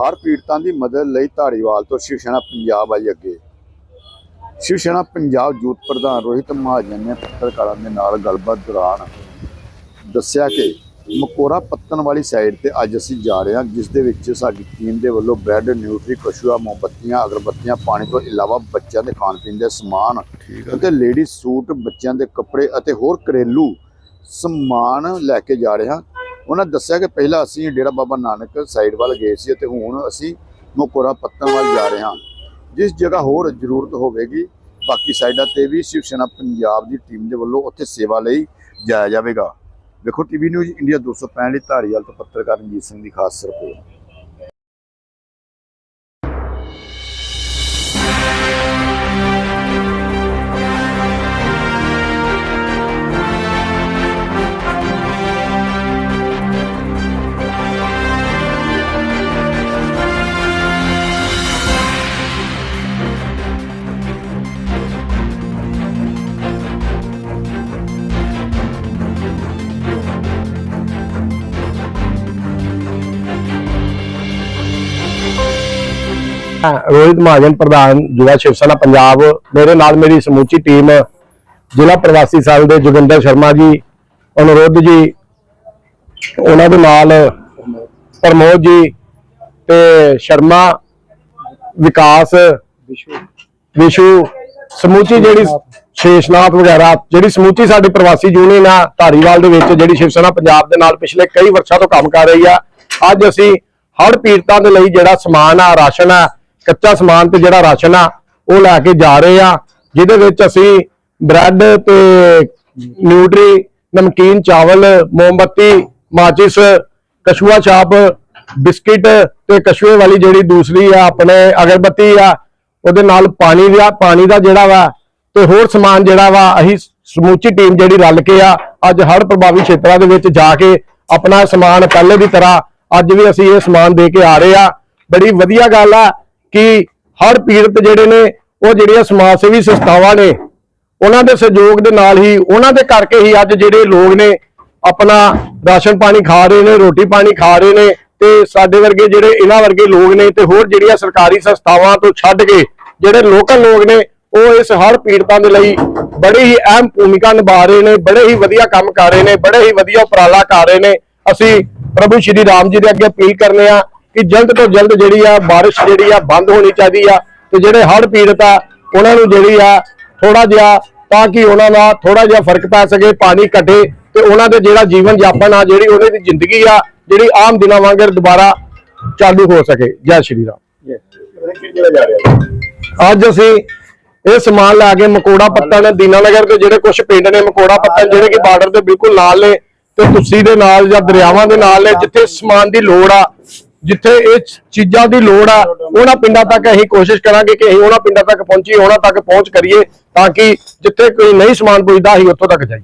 ਹਰ ਪੀੜਤਾਂ ਦੀ ਮਦਦ ਲਈ ਧਾਰੀਵਾਲ ਤੋਂ ਸ਼ਿਵ ਸੈਨਾ ਪੰਜਾਬ ਆਈ ਅੱਗੇ। ਸ਼ਿਵ ਸੈਨਾ ਪੰਜਾਬ ਯੂਥ ਪ੍ਰਧਾਨ ਰੋਹਿਤ ਮਹਾਜਨ ਨੇ ਪੱਤਰਕਾਰਾਂ ਦੇ ਨਾਲ ਗੱਲਬਾਤ ਦੌਰਾਨ ਦੱਸਿਆ ਕਿ ਮਕੋਰਾ ਪੱਤਨ ਵਾਲੀ ਸਾਈਡ ਤੇ ਅੱਜ ਅਸੀਂ ਜਾ ਰਹੇ ਹਾਂ ਜਿਸ ਦੇ ਵਿੱਚ ਸਾਡੀ ਟੀਮ ਦੇ ਵੱਲੋਂ ਬ੍ਰੈਡ ਨਿਊਟਰੀ ਕਸ਼ੂਆ ਮੋਮਬੱਤੀਆਂ ਅਗਰਬੱਤੀਆਂ ਪਾਣੀ ਤੋਂ ਇਲਾਵਾ ਬੱਚਿਆਂ ਦੇ ਖਾਣ ਪੀਣ ਦੇ ਸਮਾਨ ਅਤੇ ਲੇਡੀ ਸੂਟ ਬੱਚਿਆਂ ਦੇ ਕੱਪੜੇ ਅਤੇ ਹੋਰ ਘਰੇਲੂ ਸਮਾਨ ਲੈ ਕੇ ਜਾ ਰਹੇ ਹਾਂ। ਉਹਨਾਂ ਦੱਸਿਆ ਕਿ ਪਹਿਲਾਂ ਅਸੀਂ ਡੇਰਾ ਬਾਬਾ ਨਾਨਕ ਸਾਈਡ ਵੱਲ ਗਏ ਸੀ ਅਤੇ ਹੁਣ ਅਸੀਂ ਮਕੋਰਾ ਪੱਤਨ ਵੱਲ ਜਾ ਰਹੇ ਹਾਂ। ਜਿਸ ਜਗ੍ਹਾ ਹੋਰ ਜ਼ਰੂਰਤ ਹੋਵੇਗੀ, ਬਾਕੀ ਸਾਈਡਾਂ ਤੇ ਵੀ ਸ਼ਿਵ ਸੈਨਾ ਪੰਜਾਬ ਦੀ ਟੀਮ ਦੇ ਵੱਲੋਂ ਉੱਥੇ ਸੇਵਾ ਲਈ ਜਾਇਆ ਜਾਵੇਗਾ। ਵੇਖੋ ਟੀਵੀ ਨਿਊਜ਼ ਇੰਡੀਆ 265 ਲਈ ਧਾਰੀਵਾਲ ਤੋਂ ਪੱਤਰਕਾਰ ਰਣਜੀਤ ਸਿੰਘ ਦੀ ਖਾਸ ਰਿਪੋਰਟ। ਰੋਹਿਤ ਮਹਾਜਨ ਪ੍ਰਧਾਨ ਜ਼ਿਲ੍ਹਾ ਸ਼ਿਵ ਸੈਨਾ ਪੰਜਾਬ। ਮੇਰੇ ਨਾਲ ਮੇਰੀ ਸਮੂਚੀ ਟੀਮ ਜ਼ਿਲ੍ਹਾ ਪ੍ਰਵਾਸੀ ਸਾਲ ਦੇ ਜੋਗਿੰਦਰ ਸ਼ਰਮਾ ਜੀ, ਅਨੁਰੋਧ ਜੀ, ਉਹਨਾਂ ਦੇ ਨਾਲ ਪ੍ਰਮੋਦ ਜੀ ਤੇ ਸ਼ਰਮਾ ਵਿਕਾਸ, ਵਿਸ਼ੂ, ਸਮੂਚੀ ਜਿਹੜੀ ਸ਼ੇਸ਼ਨਾਥ ਵਗੈਰਾ, ਜਿਹੜੀ ਸਮੂਚੀ ਸਾਡੀ ਪ੍ਰਵਾਸੀ ਯੂਨੀਅਨ ਆ, ਧਾਰੀਵਾਲ ਦੇ ਵਿੱਚ ਜਿਹੜੀ ਸ਼ਿਵ ਸੈਨਾ ਪੰਜਾਬ ਦੇ ਨਾਲ ਪਿਛਲੇ ਕਈ ਵਰਸ਼ਾਂ ਤੋਂ ਕੰਮ ਕਰ ਰਹੀ ਆ। ਅੱਜ ਅਸੀਂ ਹੜ੍ਹ ਪੀੜਤਾਂ ਦੇ ਲਈ ਜਿਹੜਾ ਸਮਾਨ ਆ, ਰਾਸ਼ਨ ਆ ਕੱਚਾ ਸਮਾਨ ਤੇ ਜਿਹੜਾ ਰਾਸ਼ਨ ਆ, ਉਹ ਲੈ ਕੇ ਜਾ ਰਹੇ ਆ, ਜਿਹਦੇ ਵਿੱਚ ਅਸੀਂ ਬ੍ਰੈਡ ਤੇ ਨਿਊਟਰੀ, ਨਮਕੀਨ, ਚਾਵਲ, ਮੋਮਬੱਤੀ, ਮਾਚਿਸ, ਕਛੂਆ ਛਾਪ, ਬਿਸਕਿਟ ਤੇ ਕਛੂਏ ਵਾਲੀ ਜਿਹੜੀ ਦੂਸਰੀ ਆ, ਆਪਣੇ ਅਗਰਬੱਤੀ ਆ, ਉਹਦੇ ਨਾਲ ਪਾਣੀ ਦਾ ਪਾਣੀ ਦਾ ਜਿਹੜਾ ਵਾ ਤੇ ਹੋਰ ਸਮਾਨ ਜਿਹੜਾ ਵਾ, ਅਸੀਂ ਸਮੂਚੀ ਟੀਮ ਜਿਹੜੀ ਰਲ ਕੇ ਆ, ਅੱਜ ਹੜ੍ਹ ਪ੍ਰਭਾਵੀ ਖੇਤਰਾਂ ਦੇ ਵਿੱਚ ਜਾ ਕੇ ਆਪਣਾ ਸਮਾਨ ਪਹਿਲੇ ਦੀ ਤਰ੍ਹਾਂ ਅੱਜ ਵੀ ਅਸੀਂ ਇਹ ਸਮਾਨ ਦੇ ਕੇ ਆ ਰਹੇ ਆ। ਬੜੀ ਵਧੀਆ ਗੱਲ ਆ ਕਿ ਹਰ ਪੀੜਤ ਜਿਹੜੇ ਨੇ, ਉਹ ਜਿਹੜੀਆਂ ਸਮਾਜ ਸੇਵੀ ਸੰਸਥਾਵਾਂ ਨੇ, ਉਹਨਾਂ ਦੇ ਸਹਿਯੋਗ ਦੇ ਨਾਲ ਹੀ, ਉਹਨਾਂ ਦੇ ਕਰਕੇ ਹੀ ਅੱਜ ਜਿਹੜੇ ਲੋਕ ਨੇ ਆਪਣਾ ਰਾਸ਼ਨ ਪਾਣੀ ਖਾ ਰਹੇ ਨੇ, ਰੋਟੀ ਪਾਣੀ ਖਾ ਰਹੇ ਨੇ ਤੇ ਸਾਡੇ ਵਰਗੇ ਜਿਹੜੇ ਇਹਨਾਂ ਵਰਗੇ ਲੋਕ ਨੇ ਤੇ ਹੋਰ ਜਿਹੜੀਆਂ ਸਰਕਾਰੀ ਸੰਸਥਾਵਾਂ ਤੋਂ ਛੱਡ ਕੇ ਜਿਹੜੇ ਲੋਕਲ ਲੋਕ ਨੇ, ਉਹ ਇਸ ਹਰ ਪੀੜਤਾਂ ਦੇ ਲਈ ਬੜੀ ਹੀ ਅਹਿਮ ਭੂਮਿਕਾ ਨਿਭਾ ਰਹੇ ਨੇ, ਬੜੇ ਹੀ ਵਧੀਆ ਕੰਮ ਕਰ ਰਹੇ ਨੇ, ਬੜੇ ਹੀ ਵਧੀਆ ਉਪਰਾਲਾ ਕਰ ਰਹੇ ਨੇ। ਅਸੀਂ ਪ੍ਰਭੂ ਸ਼੍ਰੀ ਰਾਮ ਜੀ ਦੇ ਅੱਗੇ ਅਪੀਲ ਕਰਨੇ ਆ ਕਿ ਜਲਦ ਤੋਂ ਜਲਦ ਜਿਹੜੀ ਆ ਬਾਰਿਸ਼ ਜਿਹੜੀ ਆ ਬੰਦ ਹੋਣੀ ਚਾਹੀਦੀ ਆ ਤੇ ਜਿਹੜੇ ਹੜ੍ਹ ਪੀੜਤ ਆ, ਉਹਨਾਂ ਨੂੰ ਜਿਹੜੀ ਆ ਥੋੜਾ ਜਿਹਾ ਤਾਂ ਕਿ ਉਹਨਾਂ ਦਾ ਥੋੜਾ ਜਿਹਾ ਫ਼ਰਕ ਪੈ ਸਕੇ, ਪਾਣੀ ਘਟੇ ਤੇ ਉਹਨਾਂ ਦੇ ਜਿਹੜਾ ਜੀਵਨ ਯਾਪਨ ਆ, ਜਿਹੜੀ ਉਹਨਾਂ ਦੀ ਜ਼ਿੰਦਗੀ ਆ, ਜਿਹੜੀ ਆਮ ਦਿਨਾਂ ਵਾਂਗਰ ਦੁਬਾਰਾ ਚਾਲੂ ਹੋ ਸਕੇ। ਜੈ ਸ਼੍ਰੀ ਰਾਮ। ਅੱਜ ਅਸੀਂ ਇਹ ਸਮਾਨ ਲੈ ਕੇ ਮਕੋੜਾ ਪੱਤਨ ਦੀਨਾਨਗਰ ਦੇ ਜਿਹੜੇ ਕੁਝ ਪਿੰਡ ਨੇ ਮਕੋੜਾ ਪੱਤਣ, ਜਿਹੜੇ ਕਿ ਬਾਰਡਰ ਦੇ ਬਿਲਕੁਲ ਨਾਲ ਨੇ ਤੇ ਤੁਸੀਂ ਦੇ ਨਾਲ ਜਾਂ ਦਰਿਆਵਾਂ ਦੇ ਨਾਲ ਨੇ, ਜਿੱਥੇ ਸਮਾਨ ਦੀ ਲੋੜ ਆ ਜਿੱਥੇ ਇਹ ਚੀਜ਼ਾਂ ਦੀ ਲੋੜ ਆ, ਉਹਨਾਂ ਪਿੰਡਾਂ ਤੱਕ ਅਸੀਂ ਕੋਸ਼ਿਸ਼ ਕਰਾਂਗੇ ਕਿ ਅਸੀਂ ਉਹਨਾਂ ਪਿੰਡਾਂ ਤੱਕ ਪਹੁੰਚੀਏ ਉਹਨਾਂ ਤੱਕ ਪਹੁੰਚ ਕਰੀਏ, ਤਾਂ ਕਿ ਜਿੱਥੇ ਕੋਈ ਨਹੀਂ ਸਮਾਨ ਪੁੱਜਦਾ, ਅਸੀਂ ਉੱਥੋਂ ਤੱਕ ਜਾਈਏ।